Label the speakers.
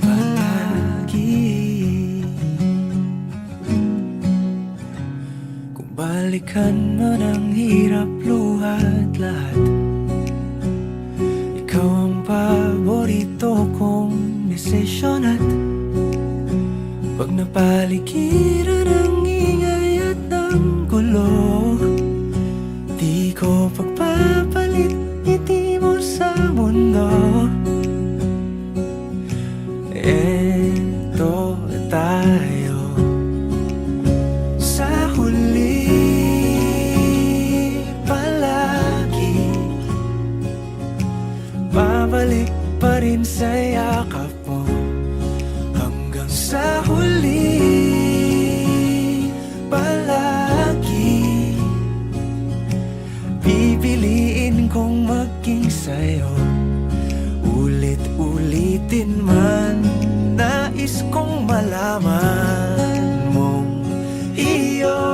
Speaker 1: Palagi Kung balikan man ang hirap luhat lahat. Ikaw ang paborito kong desisyon at Pag napaligiran pa rin sa yakap mo Hanggang sa huli. Palagi Pipiliin kong maging sa'yo. Ulit-ulitin man Nais kong malaman mong Iyo